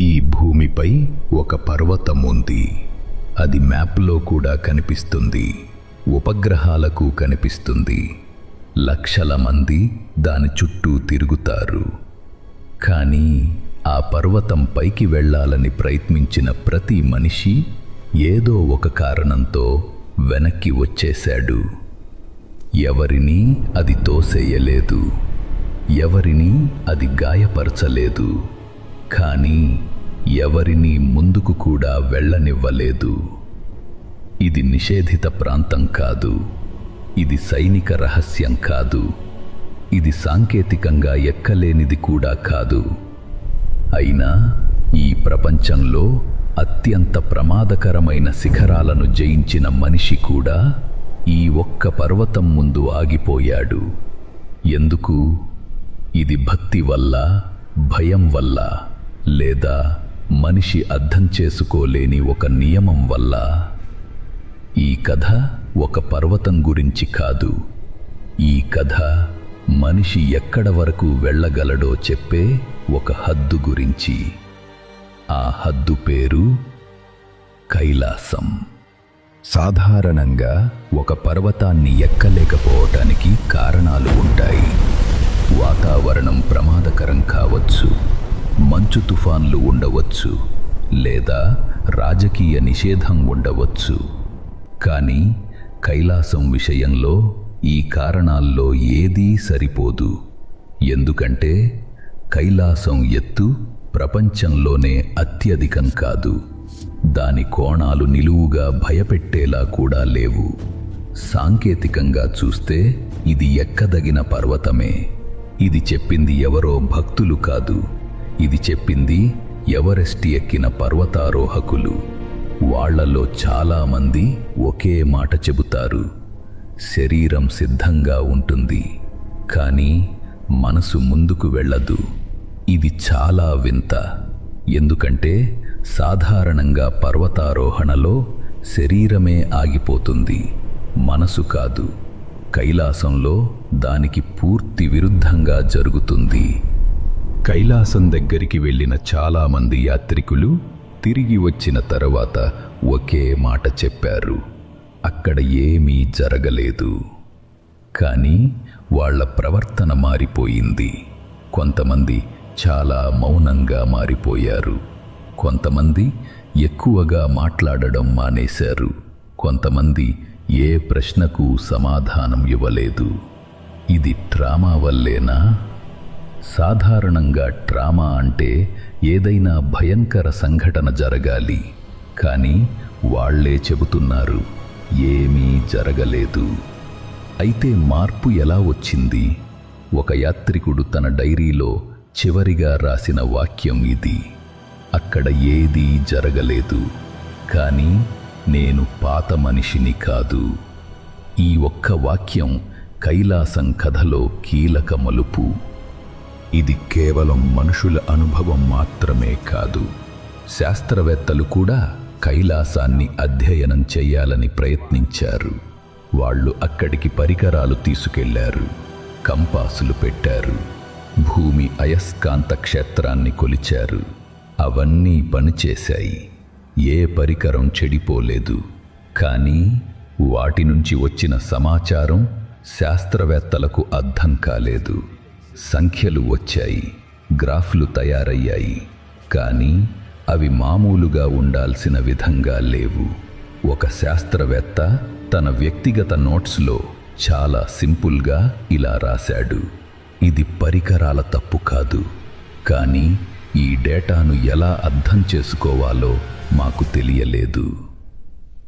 ఈ భూమిపై ఒక పర్వతం ఉంది అది మ్యాప్లో కూడా కనిపిస్తుంది. ఉపగ్రహాలకు కనిపిస్తుంది. లక్షల మంది దాని చుట్టూ తిరుగుతారు. కానీ ఆ పర్వతం పైకి వెళ్ళాలని ప్రయత్నించిన ప్రతి మనిషి ఏదో ఒక కారణంతో వెనక్కి వచ్చేశాడు. ఎవరినీ అది తోసేయలేదు. ఎవరినీ అది గాయపరచలేదు. కానీ ఎవరిని ముందుకు కూడా వెళ్ళనివ్వలేదు. ఇది నిషేధిత ప్రాంతం కాదు. ఇది సైనిక రహస్యం కాదు. ఇది సాంకేతికంగా ఎక్కలేనిది కూడా కాదు. అయినా ఈ ప్రపంచంలో అత్యంత ప్రమాదకరమైన శిఖరాలను జయించిన మనిషి కూడా ఈ ఒక్క పర్వతం ముందు ఆగిపోయాడు. ఎందుకు? ఇది భక్తి వల్ల భయం వల్ల. లేదా మనిషి అర్థం చేసుకోలేని ఒక నియమం వల్ల? ఈ కథ ఒక పర్వతం గురించి కాదు. ఈ కథ మనిషి ఎక్కడ వరకు వెళ్ళగలడో చెప్పే ఒక హద్దు గురించి. ఆ హద్దు పేరు కైలాసం. సాధారణంగా ఒక పర్వతాన్ని ఎక్కలేకపోవటానికి కారణాలు ఉంటాయి. వాతావరణం ప్రమాదకరం కావచ్చు. మంచు తుఫాన్లు ఉండవచ్చు లేదా రాజకీయ నిషేధం ఉండవచ్చు. కానీ కైలాసం విషయంలో ఈ కారణాల్లో ఏదీ సరిపోదు. ఎందుకంటే కైలాసం ఎత్తు ప్రపంచంలోనే అత్యధికం కాదు. దాని కోణాలు నిలువుగా భయపెట్టేలా కూడా లేవు. సాంకేతికంగా చూస్తే ఇది ఎక్కదగిన పర్వతమే. ఇది చెప్పింది ఎవరో భక్తులు కాదు. ఇది చెప్పింది ఎవరెస్ట్ ఎక్కిన పర్వతారోహకులు. వాళ్ళలో చాలామంది ఒకే మాట చెబుతారు. శరీరం సిద్ధంగా ఉంటుంది. కానీ మనసు ముందుకు వెళ్ళదు. ఇది చాలా వింత. ఎందుకంటే సాధారణంగా పర్వతారోహణలో శరీరమే ఆగిపోతుంది. మనసు కాదు. కైలాసంలో దానికి పూర్తి విరుద్ధంగా జరుగుతుంది. కైలాసం దగ్గరికి వెళ్ళిన చాలామంది యాత్రికులు తిరిగి వచ్చిన తర్వాత ఒకే మాట చెప్పారు. అక్కడ ఏమీ జరగలేదు. కానీ వాళ్ళ ప్రవర్తన మారిపోయింది. కొంతమంది చాలా మౌనంగా మారిపోయారు. కొంతమంది ఎక్కువగా మాట్లాడడం మానేశారు. కొంతమంది ఏ ప్రశ్నకు సమాధానం ఇవ్వలేదు. ఇది డ్రామా వల్లేనా? సాధారణంగా ట్రామా అంటే ఏదైనా భయంకర సంఘటన జరగాలి. కానీ వాళ్ళే చెబుతున్నారు ఏమీ జరగలేదు. అయితే మార్పు ఎలా వచ్చింది? ఒక యాత్రికుడు తన డైరీలో చివరిగా రాసిన వాక్యం ఇది. అక్కడ ఏదీ జరగలేదు. కానీ నేను పాత మనిషిని కాదు. ఈ ఒక్క వాక్యం కైలాసం కథలో కీలక మలుపు. ఇది కేవలం మనుషుల అనుభవం మాత్రమే కాదు. శాస్త్రవేత్తలు కూడా కైలాసాన్ని అధ్యయనం చేయాలని ప్రయత్నించారు. వాళ్ళు అక్కడికి పరికరాలు తీసుకెళ్ళారు కంపాసులు పెట్టారు భూమి అయస్కాంత క్షేత్రాన్ని కొలిచారు. అవన్నీ పనిచేశాయి. ఏ పరికరం చెడిపోలేదు. కానీ వాటి నుంచి వచ్చిన సమాచారం శాస్త్రవేత్తలకు అర్థం కాలేదు. సంఖ్యలు వచ్చాయి గ్రాఫ్లు తయారయ్యాయి కానీ అవి మామూలుగా ఉండాల్సిన విధంగా లేవు. ఒక శాస్త్రవేత్త తన వ్యక్తిగత నోట్స్లో చాలా సింపుల్గా ఇలా రాశాడు. ఇది పరికరాల తప్పు కాదు కానీ ఈ డేటాను ఎలా అర్థం చేసుకోవాలో మాకు తెలియలేదు.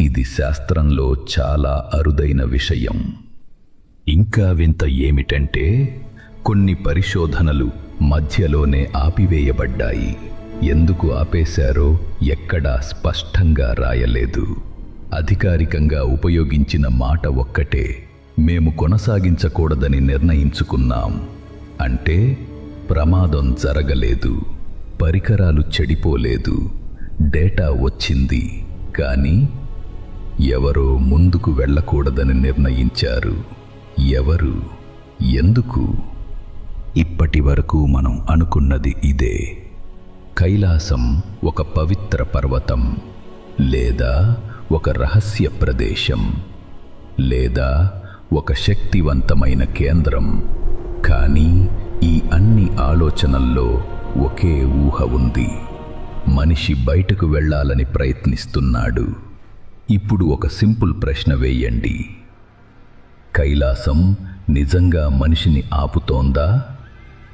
ఇది శాస్త్రంలో చాలా అరుదైన విషయం. ఇంకా వింత ఏమిటంటే కొన్ని పరిశోధనలు మధ్యలోనే ఆపివేయబడ్డాయి. ఎందుకు ఆపేశారో ఎక్కడా స్పష్టంగా రాయలేదు. అధికారికంగా ఉపయోగించిన మాట ఒక్కటే మేము కొనసాగించకూడదని నిర్ణయించుకున్నాం. అంటే ప్రమాదం జరగలేదు పరికరాలు చెడిపోలేదు డేటా వచ్చింది కానీ ఎవరో ముందుకు వెళ్ళకూడదని నిర్ణయించారు. ఎవరు? ఎందుకు? ఇప్పటి వరకు మనం అనుకున్నది ఇదే. కైలాసం ఒక పవిత్ర పర్వతం లేదా ఒక రహస్య ప్రదేశం లేదా ఒక శక్తివంతమైన కేంద్రం. కానీ ఈ అన్ని ఆలోచనల్లో ఒకే ఊహ ఉంది. మనిషి బయటకు వెళ్ళాలని ప్రయత్నిస్తున్నాడు. ఇప్పుడు ఒక సింపుల్ ప్రశ్న వేయండి. కైలాసం నిజంగా మనిషిని ఆపుతోందా?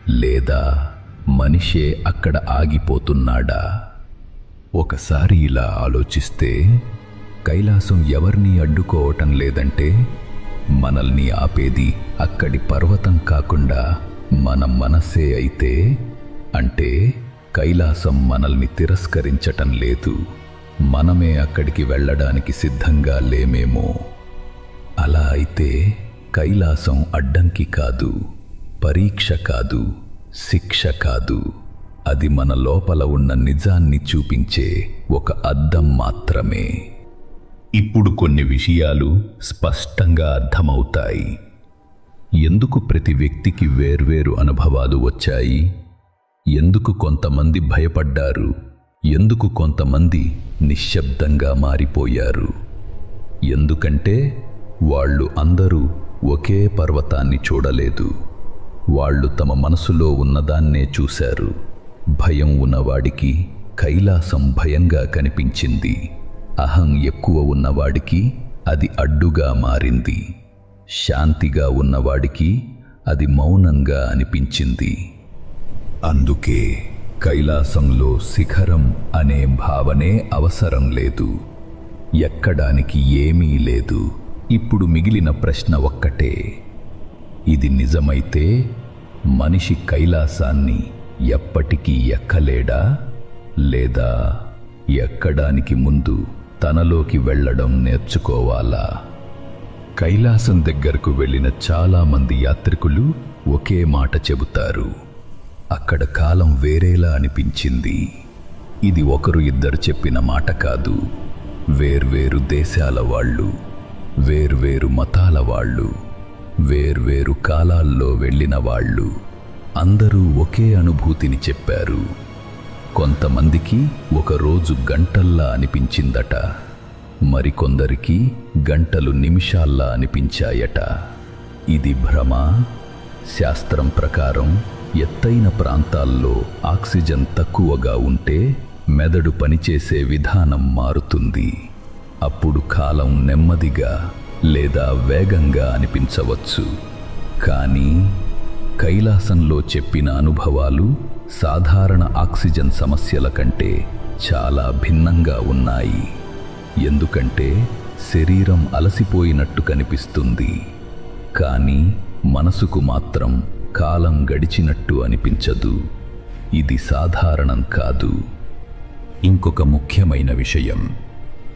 లేదా మనిషే అక్కడ ఆగిపోతున్నాడా? ఒకసారి ఇలా ఆలోచిస్తే కైలాసం ఎవరిని అడ్డుకోవటం లేదంటే మనల్ని ఆపేది అక్కడి పర్వతం కాకుండా మన మనస్సే అయితే అంటే కైలాసం మనల్ని తిరస్కరించటం లేదు. మనమే అక్కడికి వెళ్ళడానికి సిద్ధంగా లేమేమో. అలా అయితే కైలాసం అడ్డంకి కాదు. పరీక్ష కాదు శిక్ష కాదు. అది మన లోపల ఉన్న నిజాన్ని చూపించే ఒక అద్దం మాత్రమే. ఇప్పుడు కొన్ని విషయాలు స్పష్టంగా అర్థమవుతాయి. ఎందుకు ప్రతి వ్యక్తికి వేర్వేరు అనుభవాలు వచ్చాయి? ఎందుకు కొంతమంది భయపడ్డారు? ఎందుకు కొంతమంది నిశ్శబ్దంగా మారిపోయారు? ఎందుకంటే వాళ్ళు అందరూ ఒకే పర్వతాన్ని చూడలేదు. వాళ్ళు తమ మనసులో ఉన్నదాన్నే చూశారు. భయం ఉన్నవాడికి కైలాసం భయంగా కనిపించింది. అహం ఎక్కువ ఉన్నవాడికి అది అడ్డుగా మారింది. శాంతిగా ఉన్నవాడికి అది మౌనంగా అనిపించింది. అందుకే కైలాసంలో శిఖరం అనే భావనే అవసరం లేదు. ఎక్కడానికి ఏమీ లేదు. ఇప్పుడు మిగిలిన ప్రశ్న ఒక్కటే. ఇది నిజమైతే మనిషి కైలాసాన్ని ఎప్పటికీ ఎక్కలేడా? లేదా ఎక్కడానికి ముందు తనలోకి వెళ్ళడం నేర్చుకోవాలా? కైలాసం దగ్గరకు వెళ్ళిన చాలామంది యాత్రికులు ఒకే మాట చెబుతారు. అక్కడ కాలం వేరేలా అనిపించింది. ఇది ఒకరు ఇద్దరు చెప్పిన మాట కాదు. వేర్వేరు దేశాల వాళ్ళు వేర్వేరు మతాల వాళ్ళు వేర్వేరు కాలాల్లో వెళ్ళిన వాళ్ళు అందరూ ఒకే అనుభూతిని చెప్పారు. కొంతమందికి ఒకరోజు గంటల్లా అనిపించిందట మరికొందరికి గంటలు నిమిషాల్లా అనిపించాయట. ఇది భ్రమ శాస్త్రం ప్రకారం ఎత్తైన ప్రాంతాల్లో ఆక్సిజన్ తక్కువగా ఉంటే మెదడు పనిచేసే విధానం మారుతుంది. అప్పుడు కాలం నెమ్మదిగా లేదా వేగంగా అనిపించవచ్చు. కానీ కైలాసంలో చెప్పిన అనుభవాలు సాధారణ ఆక్సిజన్ సమస్యల కంటే చాలా భిన్నంగా ఉన్నాయి. ఎందుకంటే శరీరం అలసిపోయినట్టు కనిపిస్తుంది. కానీ మనసుకు మాత్రం కాలం గడిచినట్టు అనిపించదు. ఇది సాధారణం కాదు. ఇంకొక ముఖ్యమైన విషయం.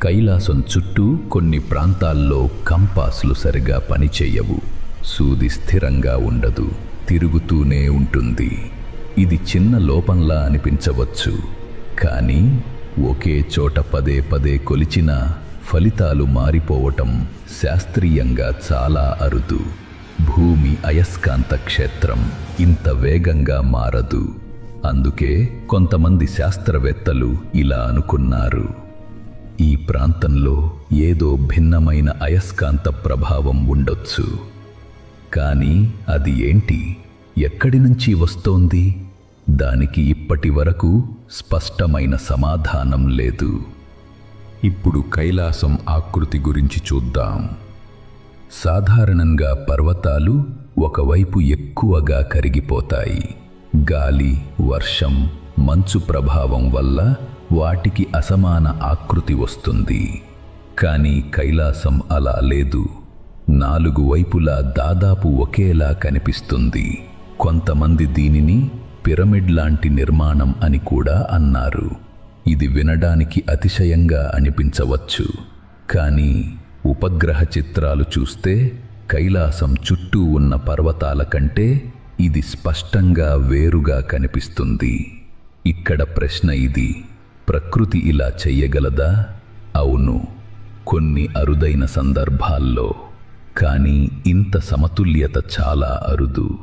కైలాసం చుట్టూ కొన్ని ప్రాంతాల్లో కంపాస్లు సరిగా పనిచేయవు. సూది స్థిరంగా ఉండదు. తిరుగుతూనే ఉంటుంది. ఇది చిన్న లోపంలా అనిపించవచ్చు. కానీ ఒకే చోట పదే పదే కొలిచిన ఫలితాలు మారిపోవటం శాస్త్రీయంగా చాలా అరుదు. భూమి అయస్కాంత క్షేత్రం ఇంత వేగంగా మారదు. అందుకే కొంతమంది శాస్త్రవేత్తలు ఇలా అనుకున్నారు. ఈ ప్రాంతంలో ఏదో భిన్నమైన అయస్కాంత ప్రభావం ఉండొచ్చు. కానీ అది ఏంటి? ఎక్కడి నుంచి వస్తోంది? దానికి ఇప్పటి వరకు స్పష్టమైన సమాధానం లేదు. ఇప్పుడు కైలాసం ఆకృతి గురించి చూద్దాం. సాధారణంగా పర్వతాలు ఒకవైపు ఎక్కువగా కరిగిపోతాయి. గాలి వర్షం మంచు ప్రభావం వల్ల వాటికి అసమాన ఆకృతి వస్తుంది. కానీ కైలాసం అలా లేదు. నాలుగు వైపులా దాదాపు ఒకేలా కనిపిస్తుంది. కొంతమంది దీనిని పిరమిడ్ లాంటి నిర్మాణం అని కూడా అన్నారు. ఇది వినడానికి అతిశయంగా అనిపించవచ్చు. కానీ ఉపగ్రహ చిత్రాలు చూస్తే కైలాసం చుట్టూ ఉన్న పర్వతాల కంటే ఇది స్పష్టంగా వేరుగా కనిపిస్తుంది. ఇక్కడ ప్రశ్న ఇది. ప్రకృతి ఇలా చెయ్యగలదా? అవును. కొన్ని అరుదైన సందర్భాల్లో. కానీ ఇంత సమతుల్యత చాలా అరుదు.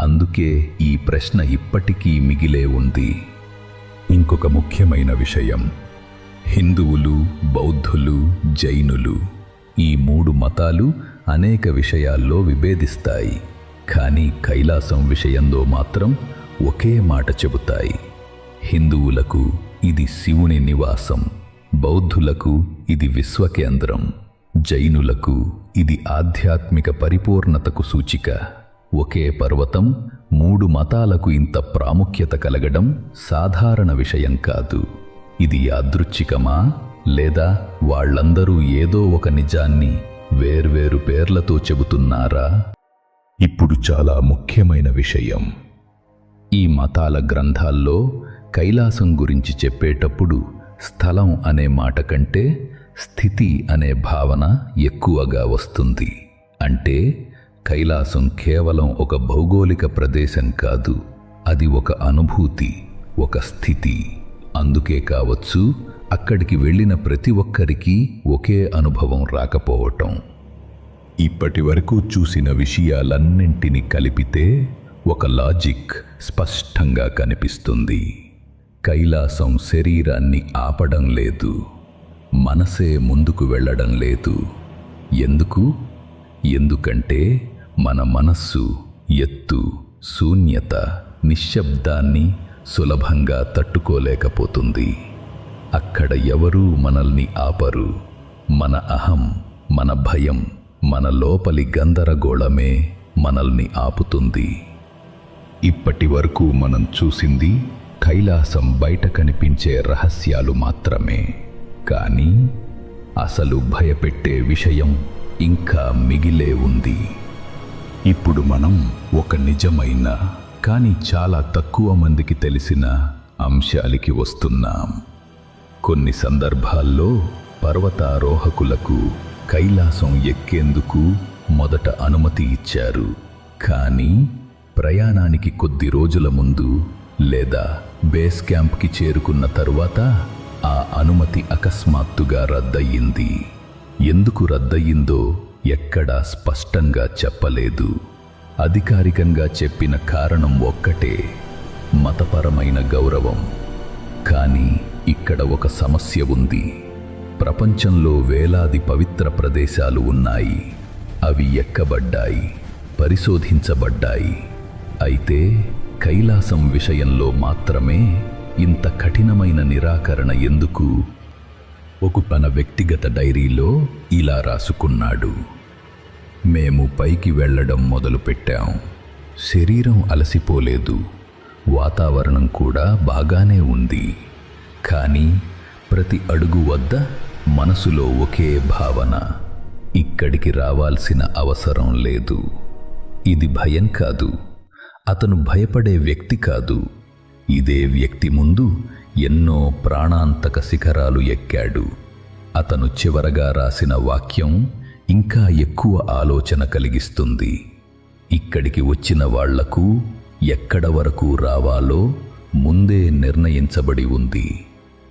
అందుకే ఈ ప్రశ్న ఇప్పటికీ మిగిలే ఉంది. ఇంకొక ముఖ్యమైన విషయం. హిందువులు బౌద్ధులు జైనులు ఈ మూడు మతాలు అనేక విషయాల్లో విభేదిస్తాయి. కానీ కైలాసం విషయంలో మాత్రం ఒకే మాట చెబుతాయి. హిందువులకు ఇది శివుని నివాసం. బౌద్ధులకు ఇది విశ్వకేంద్రం. జైనులకు ఇది ఆధ్యాత్మిక పరిపూర్ణతకు సూచిక. ఒకే పర్వతం మూడు మతాలకు ఇంత ప్రాముఖ్యత కలగడం సాధారణ విషయం కాదు. ఇది యాదృచ్ఛికమా? లేదా వాళ్ళందరూ ఏదో ఒక నిజాన్ని వేర్వేరు పేర్లతో చెబుతున్నారా? ఇప్పుడు చాలా ముఖ్యమైన విషయం. ఈ మతాల గ్రంథాల్లో కైలాసం గురించి చెప్పేటప్పుడు స్థలం అనే మాట కంటే స్థితి అనే భావన ఎక్కువగా వస్తుంది. అంటే కైలాసం కేవలం ఒక భౌగోళిక ప్రదేశం కాదు అది ఒక అనుభూతి ఒక స్థితి. అందుకే కావచ్చు అక్కడికి వెళ్ళిన ప్రతి ఒక్కరికి ఒకే అనుభవం రాకపోవటం. ఇప్పటి వరకు చూసిన విషయాలన్నింటినీ కలిపితే ఒక లాజిక్ స్పష్టంగా కనిపిస్తుంది. కైలాసం శరీరాన్ని ఆపడం లేదు. మనసే ముందుకు వెళ్ళడం లేదు. ఎందుకు? ఎందుకంటే మన మనస్సు ఎత్తు శూన్యత నిశ్శబ్దాన్ని సులభంగా తట్టుకోలేకపోతుంది. అక్కడ ఎవరూ మనల్ని ఆపరు. మన అహం మన భయం మన లోపలి గందరగోళమే మనల్ని ఆపుతుంది. ఇప్పటి వరకు మనం చూసింది కైలాసం బయట కనిపించే రహస్యాలు మాత్రమే. కానీ అసలు భయపెట్టే విషయం ఇంకా మిగిలే ఉంది. ఇప్పుడు మనం ఒక నిజమైన కానీ చాలా తక్కువ మందికి తెలిసిన అంశాలకి వస్తున్నాం. కొన్ని సందర్భాల్లో పర్వతారోహకులకు కైలాసం ఎక్కేందుకు మొదట అనుమతి ఇచ్చారు. కానీ ప్రయాణానికి కొద్ది రోజుల ముందు లేదా బేస్ క్యాంప్కి చేరుకున్న తరువాత ఆ అనుమతి అకస్మాత్తుగా రద్దయ్యింది ఎందుకు రద్దయ్యిందో ఎక్కడా స్పష్టంగా చెప్పలేదు. అధికారికంగా చెప్పిన కారణం ఒక్కటే మతపరమైన గౌరవం. కానీ ఇక్కడ ఒక సమస్య ఉంది. ప్రపంచంలో వేలాది పవిత్ర ప్రదేశాలు ఉన్నాయి. అవి ఎక్కబడ్డాయి పరిశోధించబడ్డాయి. అయితే కైలాసం విషయంలో మాత్రమే ఇంత కఠినమైన నిరాకరణ ఎందుకు? ఒక తన వ్యక్తిగత డైరీలో ఇలా రాసుకున్నాడు. మేము పైకి వెళ్ళడం మొదలుపెట్టాం. శరీరం అలసిపోలేదు. వాతావరణం కూడా బాగానే ఉంది. కానీ ప్రతి అడుగు వద్ద మనసులో ఒకే భావన. ఇక్కడికి రావాల్సిన అవసరం లేదు. ఇది భయం కాదు. అతను భయపడే వ్యక్తి కాదు. ఇదే వ్యక్తి ముందు ఎన్నో ప్రాణాంతక శిఖరాలు ఎక్కాడు. అతను చివరగా రాసిన వాక్యం ఇంకా ఎక్కువ ఆలోచన కలిగిస్తుంది. ఇక్కడికి వచ్చిన వాళ్ళకు ఎక్కడ వరకు రావాలో ముందే నిర్ణయించబడి ఉంది.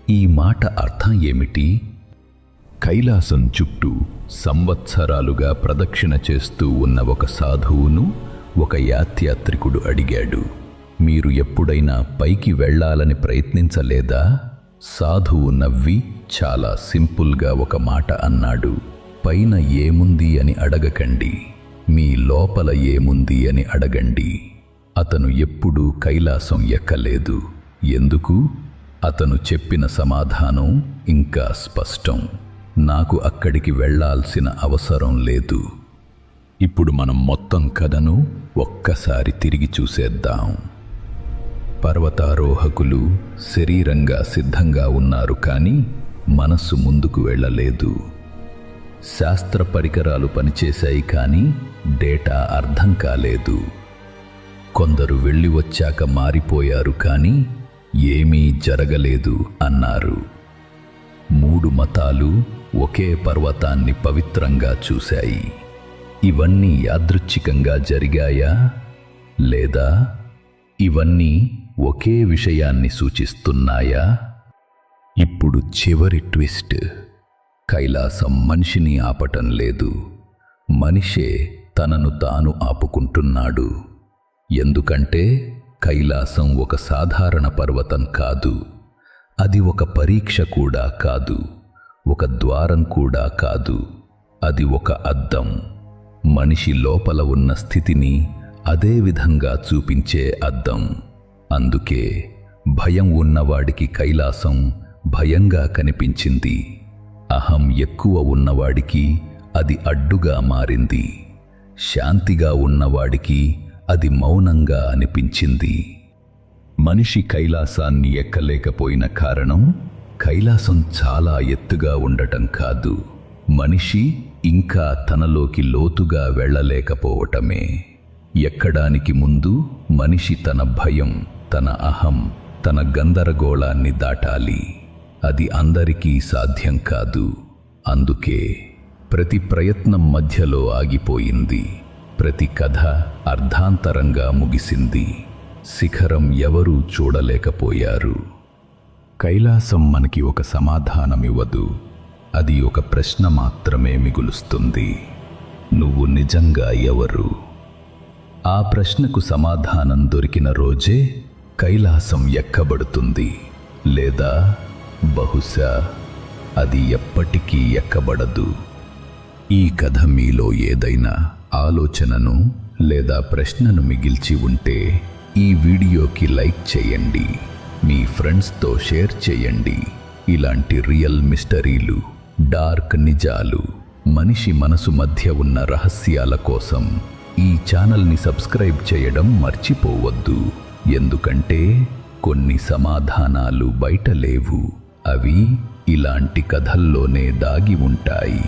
ఈ మాట అర్థం ఏమిటి? కైలాసం చుట్టూ సంవత్సరాలుగా ప్రదక్షిణ చేస్తూ ఉన్న ఒక సాధువును ఒక యాత్యాత్రికుడు అడిగాడు మీరు ఎప్పుడైనా పైకి వెళ్ళాలని ప్రయత్నించలేదా? సాధువు నవ్వి చాలా సింపుల్గా ఒక మాట అన్నాడు పైన ఏముంది అని అడగకండి మీ లోపల ఏముంది అని అడగండి అతను ఎప్పుడూ కైలాసం ఎక్కలేదు ఎందుకు? అతను చెప్పిన సమాధానం ఇంకా స్పష్టం నాకు అక్కడికి వెళ్ళాల్సిన అవసరం లేదు ఇప్పుడు మనం మొత్తం కథను ఒక్కసారి తిరిగి చూసేద్దాం. పర్వతారోహకులు శరీరంగా సిద్ధంగా ఉన్నారు కానీ మనస్సు ముందుకు వెళ్ళలేదు. శాస్త్ర పరికరాలు పనిచేశాయి కానీ డేటా అర్థం కాలేదు. కొందరు వెళ్ళి వచ్చాక మారిపోయారు కానీ ఏమీ జరగలేదు అన్నారు. మూడు మతాలు ఒకే పర్వతాన్ని పవిత్రంగా చూశాయి. ఇవన్నీ యాదృచ్ఛికంగా జరిగాయా? లేదా ఇవన్నీ ఒకే విషయాన్ని సూచిస్తున్నాయా? ఇప్పుడు చివరి ట్విస్ట్. కైలాసం మనిషిని ఆపటం లేదు. మనిషే తనను తాను ఆపుకుంటున్నాడు. ఎందుకంటే కైలాసం ఒక సాధారణ పర్వతం కాదు. అది ఒక పరీక్ష కూడా కాదు. ఒక ద్వారం కూడా కాదు. అది ఒక అద్దం. మనిషి లోపల ఉన్న స్థితిని అదే విధంగా చూపించే అద్దం. అందుకే భయం ఉన్నవాడికి కైలాసం భయంగా కనిపించింది. అహం ఎక్కువ ఉన్నవాడికి అది అడ్డుగా మారింది. శాంతిగా ఉన్నవాడికి అది మౌనంగా అనిపించింది. మనిషి కైలాసాన్ని ఎక్కలేకపోయిన కారణం కైలాసం చాలా ఎత్తుగా ఉండటం కాదు. మనిషి ఇంకా తనలోకి లోతుగా వెళ్ళలేకపోవటమే. ఎక్కడానికి ముందు మనిషి తన భయం తన అహం తన గందరగోళాన్ని దాటాలి. అది అందరికీ సాధ్యం కాదు. అందుకే ప్రతి ప్రయత్నం మధ్యలో ఆగిపోయింది. ప్రతి కథ అర్ధాంతరంగా ముగిసింది. శిఖరం ఎవరూ చూడలేకపోయారు. కైలాసం మనకి ఒక సమాధానమివ్వదు. అది ఒక ప్రశ్న మాత్రమే మిగులుస్తుంది. నువ్వు నిజంగా ఎవరు? ఆ ప్రశ్నకు సమాధానం దొరికిన రోజే కైలాసం ఎక్కబడుతుంది. లేదా బహుశా అది ఎప్పటికీ ఎక్కబడదు. ఈ కథ మీలో ఏదైనా ఆలోచనను లేదా ప్రశ్నను మిగిల్చి ఉంటే ఈ వీడియోకి లైక్ చేయండి. మీ ఫ్రెండ్స్తో షేర్ చేయండి. ఇలాంటి రియల్ మిస్టరీలు డార్క్ నిజాలు. మనిషి మనసు మధ్య ఉన్న రహస్యాల కోసం ఈ ఛానల్ని సబ్స్క్రైబ్ చేయడం మర్చిపోవద్దు. ఎందుకంటే కొన్ని సమాధానాలు బయట లేవు. అవి ఇలాంటి కథల్లోనే దాగి ఉంటాయి.